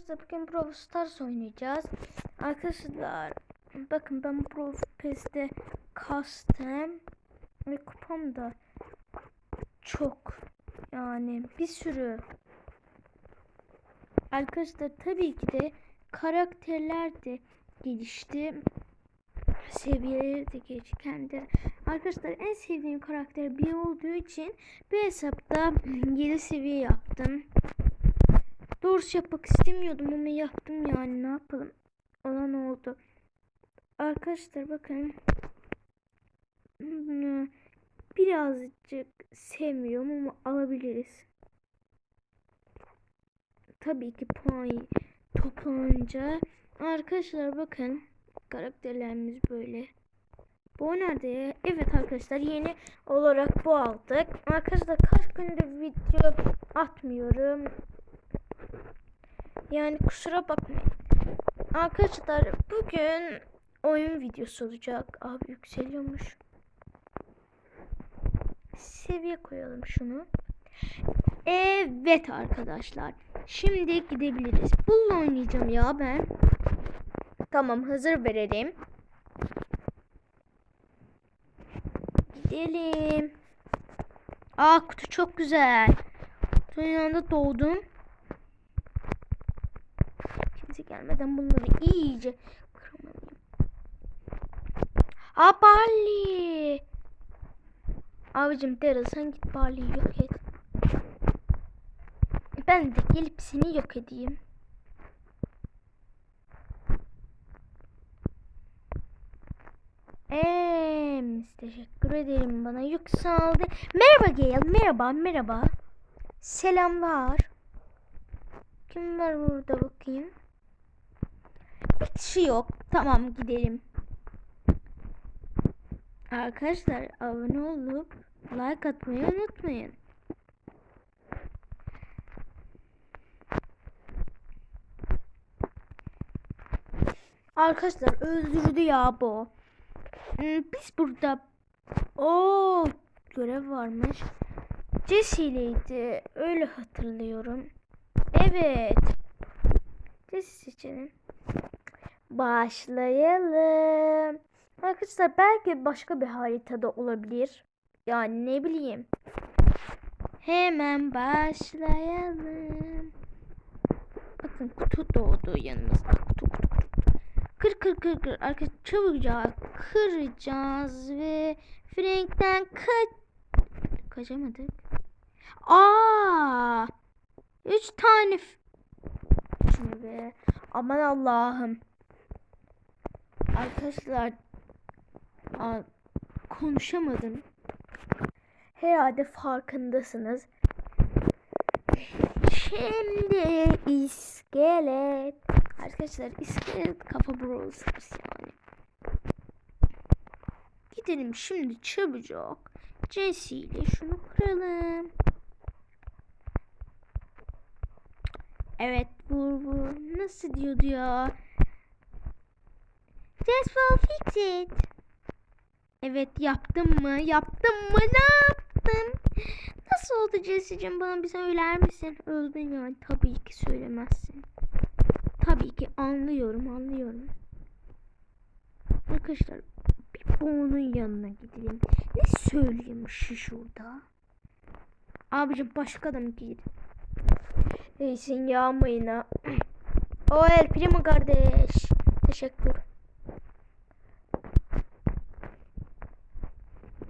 Arkadaşlar bugün Brawl Stars oynayacağız. Arkadaşlar bakın ben Brawl Pass'te kastım ve kupam da çok yani bir sürü. Arkadaşlar tabii ki de karakterler de gelişti. Seviyeleri de gelişti. Arkadaşlar en sevdiğim karakter bir olduğu için bir hesapta 7 seviye yaptım. Doğrusu yapmak istemiyordum ama yaptım yani ne yapalım. Olan oldu. Arkadaşlar bakın. Bunu birazcık sevmiyorum ama alabiliriz. Tabii ki puan toplanınca. Arkadaşlar bakın. Karakterlerimiz böyle. Bu nerede? Evet arkadaşlar yeni olarak bu aldık. Arkadaşlar kaç gündür video atmıyorum. Yani kusura bakmayın. Arkadaşlar bugün oyun videosu olacak. Abi yükseliyormuş. Seviye koyalım şunu. Evet arkadaşlar. Şimdi gidebiliriz. Bununla oynayacağım ya ben. Tamam hazır verelim. Gidelim. Aa kutu çok güzel. Yanında doğdum. Gelmeden bunları iyice kırmalıyım. Aa Barley. Abicim Daryl sen git Barley'i yok et. Ben de gelip seni yok edeyim. Eee teşekkür ederim bana yük sağladı. Merhaba Gale merhaba merhaba. Selamlar. Kim var burada bakayım. Şey yok. Tamam gidelim. Arkadaşlar abone olup like atmayı unutmayın. Arkadaşlar öldürdü ya bu. Hmm, Biz burada o görev varmış. Jesse ileydi. Öyle hatırlıyorum. Evet. Jesse seçelim. Başlayalım. Arkadaşlar belki başka bir haritada olabilir. Yani ne bileyim. Hemen başlayalım. Bakın kutu doğdu yanımızda. Kutu kutu kutu. Kır kır kır kır. Arkadaşlar çabucak kıracağız ve Frank'ten kaç... Kaçamadık. Aa! Üç tane Şimdi be. Aman Allah'ım. Arkadaşlar konuşamadım. Herhalde farkındasınız. Şimdi iskelet. Arkadaşlar iskelet kafa Brawl Stars yani. Gidelim şimdi çabucak. Jesse ile şunu kıralım. Evet vur vur. Nasıl diyordu ya? Will fix it. Evet yaptım mı? Yaptım mı? Ne yaptım? Nasıl oldu Jesse'cim bana bir söyler misin? Öldün yani tabii ki söylemezsin. Tabii ki anlıyorum anlıyorum. Arkadaşlar bir Bo'nun yanına gidelim. Ne söylüyormuş şurada? Abicim başka da mı giydi? İyisin yağmayına. O el primo kardeş. Teşekkür.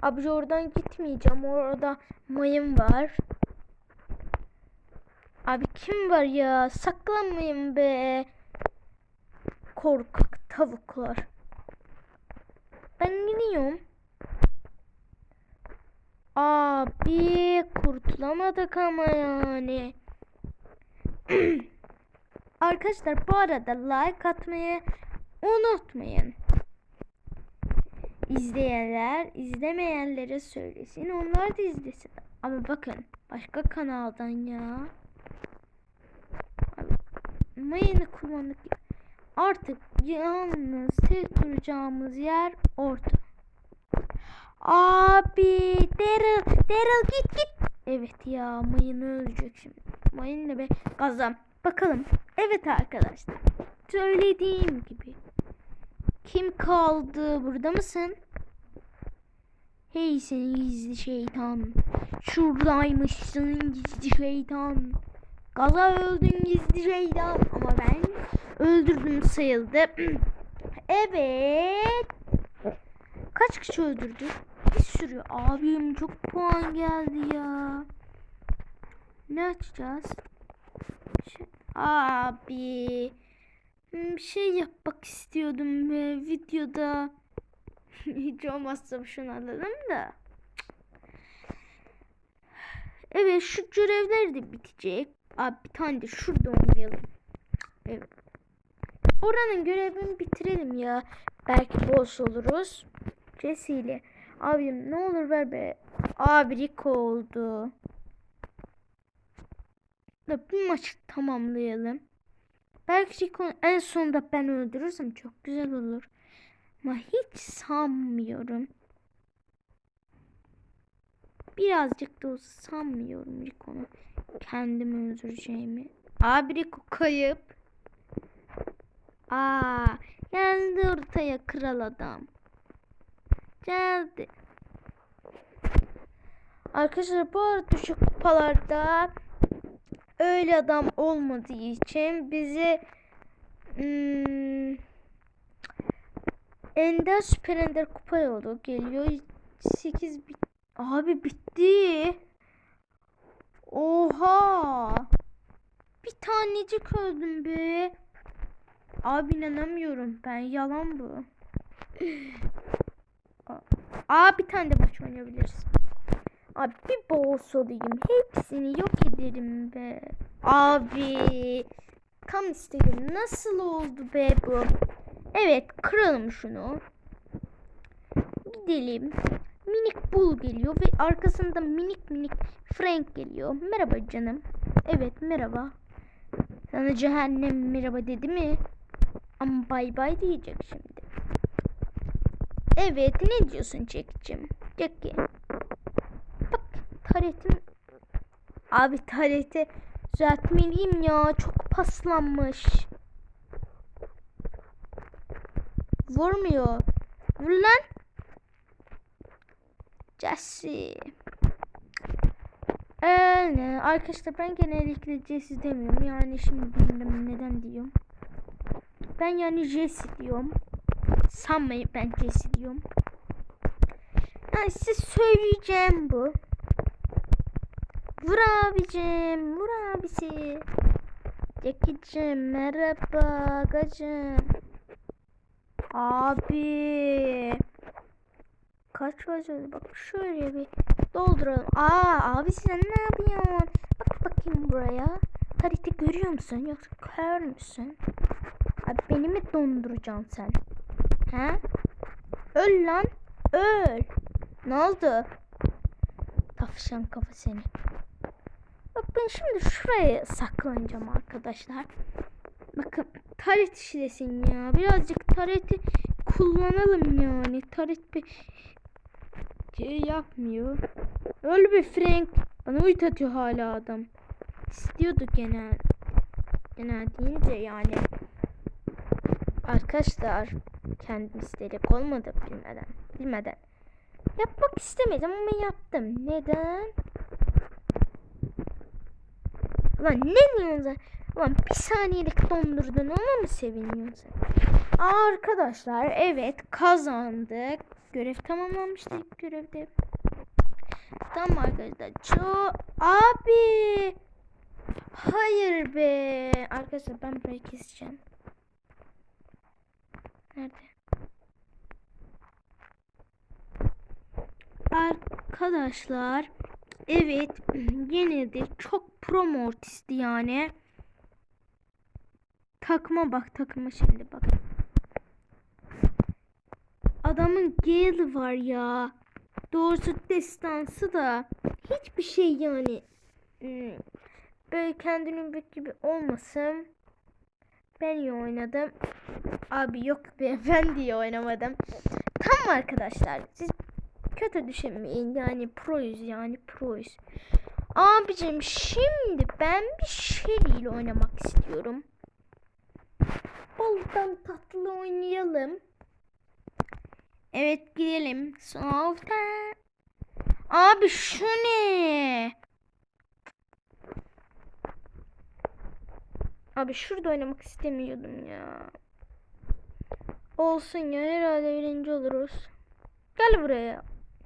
Abici oradan gitmeyeceğim. Orada mayın var. Abi kim var ya? Saklanmayın be. Korkak tavuklar. Ben gidiyorum. Abi kurtulamadık ama yani. Arkadaşlar bu arada like atmayı unutmayın. İzleyenler izlemeyenlere söylesin onlar da izlesin. Ama bakın başka kanaldan ya. Mayını kullandık. Artık yalnız tek duracağımız yer orta. Abi Daryl Daryl git git. Evet ya mayın ölecek şimdi. Mayın ne be? Gazam. Bakalım. Evet arkadaşlar. Söylediğim gibi. Kim kaldı? Burada mısın? Hey senin gizli şeytan. Şuradaymışsın gizli şeytan. Gaza öldün gizli şeytan. Ama ben öldürdüm sayıldı. evet. Kaç kişi öldürdü? Bir sürü. Abim çok puan geldi ya. Ne açacağız? Şey, abi. Hmm, şey yapmak istiyordum be videoda. Hiç olmazsa şunu alalım da. Evet şu görevler de bitecek. Abi bir tane de şurada oynayalım. Evet. Oranın görevini bitirelim ya. Belki boss oluruz. Jesse ile. Abim ne olur ver be. Abi Rico oldu. Da bir maçı tamamlayalım. Belki Rico en sonunda ben öldürürsem çok güzel olur. Ama hiç sanmıyorum. Birazcık da olsa sanmıyorum Rico'nu kendimi öldüreceğimi. Abi Rico kayıp. Aa, geldi ortaya kral adam. Geldi. Arkadaşlar bu arada düşük kupalarda öyle adam olmadığı için bizi hmm, Ender Süper Ender kupa yolu geliyor. 8 bit. Abi bitti. Oha. Bir tanecik öldüm be. Abi inanamıyorum ben. Yalan bu. Aa bir tane de maç oynayabiliriz. Abi bir boss olayım. Hepsini yok ederim be. Abi. Kam istedim. Nasıl oldu be bu? Evet kıralım şunu. Gidelim. Minik Bull geliyor ve arkasında minik minik Frank geliyor. Merhaba canım. Evet merhaba. Sana cehennem merhaba dedi mi? Ama bay bay diyecek şimdi. Evet ne diyorsun Jack'cim? Jackie. Bak taretim. Abi tareti düzeltmeliyim ya. Çok paslanmış. Vurmuyor. Vur lan. Jesse. Ee, arkadaşlar ben genellikle Jesse demiyorum. Yani şimdi bilmiyorum neden diyorum. Ben yani Jesse diyorum. Sanmayın ben Jesse diyorum. Yani size söyleyeceğim bu. Vur abicim. Vur abisi. Jackie'cim merhaba gacım. Abi. Kaç var Bak şöyle bir dolduralım. Aa abi sen ne yapıyorsun? Bak bakayım buraya. Harita görüyor musun? Yoksa kör müsün? Abi beni mi donduracaksın sen? He? Öl lan. Öl. Ne oldu? Tafşan kafa seni. Ben şimdi şuraya saklanacağım arkadaşlar. Bakın taret işlesin ya. Birazcık tareti kullanalım yani. Taret bir şey yapmıyor. Öyle bir Frank. Bana uyut atıyor hala adam. İstiyordu genel. Genel deyince yani. Arkadaşlar kendim isteyerek olmadı bilmeden. Bilmeden. Yapmak istemedim ama yaptım. Neden? Ulan ne diyorsun sen? Ulan bir saniyelik dondurdun ona mı seviniyorsun? Arkadaşlar evet kazandık. Görev tamamlanmıştı ilk görevde. Tamam arkadaşlar. Çok abi. Hayır be. Arkadaşlar ben burayı keseceğim. Nerede? Arkadaşlar evet yine çok pro mortisti yani. Takma bak takma şimdi bak. Adamın Gale var ya. Doğrusu destansı da hiçbir şey yani hmm, böyle kendini bek gibi olmasın. Ben iyi oynadım. Abi yok be ben diye oynamadım. Tamam arkadaşlar siz kötü düşünmeyin yani proyuz yani proyuz. Abicim şimdi ben bir Shelly ile oynamak istiyorum. Boldan tatlı oynayalım. Evet gidelim. Soğukta. Abi şu ne? Abi şurada oynamak istemiyordum ya. Olsun ya herhalde birinci oluruz. Gel buraya.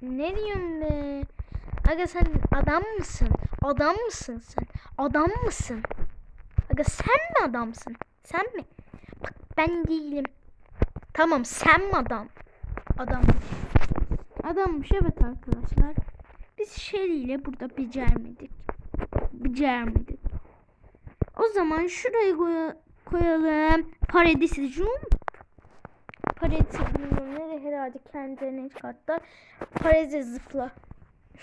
Ne diyorsun be? Aga sen adam mısın? Adam mısın sen? Adam mısın? Aga sen mi adamsın? Sen mi? Bak ben değilim. Tamam sen mi adam? Adammış. Adammış evet arkadaşlar. Biz Shelly ile burada becermedik. Becermedik. O zaman şuraya koy- koyalım. Paradisi zoom. Paradisi zoom'ları herhalde kendilerine çıkarttılar. Paradise zıpla.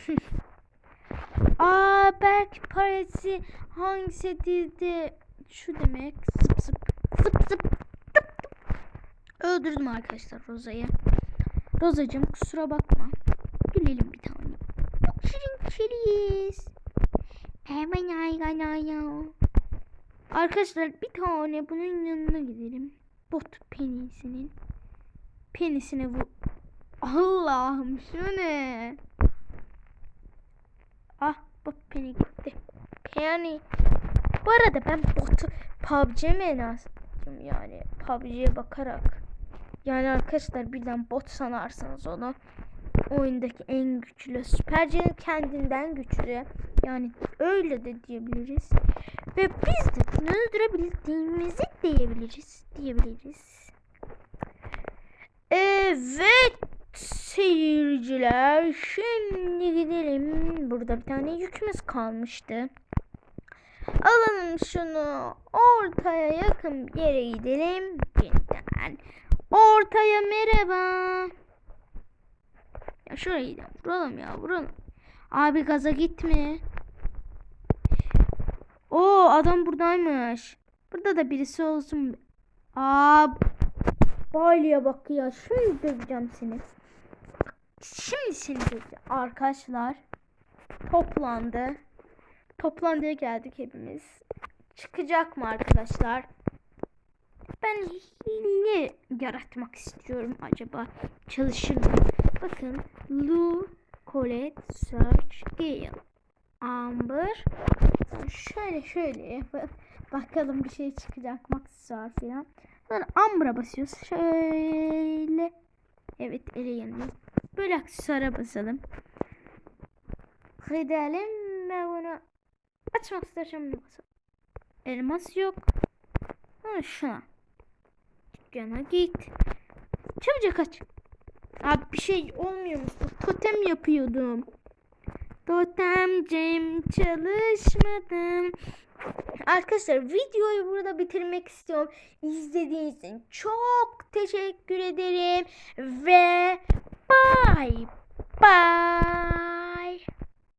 Aa belki paradisi hangisi dedi şu demek zıp zıp zıp zıp zıp zıp. Öldürdüm arkadaşlar Roza'yı. Rozacığım kusura bakma. Gülelim bir tane. Çok şirin şiriyiz. Hemen ayganaya. Arkadaşlar bir tane bunun yanına gidelim. Bot penisinin. Penisine vur. Allah'ım şu ne? Ah bot peni gitti. Peni. Bu arada ben botu PUBG menasıyım yani. PUBG'ye bakarak. Yani arkadaşlar birden bot sanarsınız onu. Oyundaki en güçlü. Süpercenin kendinden güçlü. Yani öyle de diyebiliriz. Ve biz de bunu öldürebildiğimizi diyebiliriz. Diyebiliriz. Evet seyirciler şimdi gidelim. Burada bir tane yükümüz kalmıştı. Alalım şunu ortaya yakın bir yere gidelim. Yeniden. Ortaya merhaba. Ya şuraya gidelim. Vuralım ya vuralım. Abi gaza gitme. Oo adam buradaymış. Burada da birisi olsun. Aa Bali'ye bak ya. Şimdi döveceğim seni. Şimdi seni. Arkadaşlar toplandı. Toplandıya geldik hepimiz. Çıkacak mı arkadaşlar? Ben hile yaratmak istiyorum acaba. Çalışır mı? Bakın. Lu, Colette, Search, Gale, Amber. Şöyle şöyle. Bakalım bir şey çıkacak mı? Aksesuar falan. Sonra Amber'a basıyoruz. Şöyle. Evet ele yanıyor. Böyle aksesuara basalım. Gidelim ve bunu açmak istersem basalım. Elmas yok. Ha şuna. Dükkana git. Çabucak aç. Abi bir şey olmuyormuş. Totem yapıyordum. Totemcim çalışmadım. Arkadaşlar videoyu burada bitirmek istiyorum. İzlediğiniz için çok teşekkür ederim. Ve bye bye.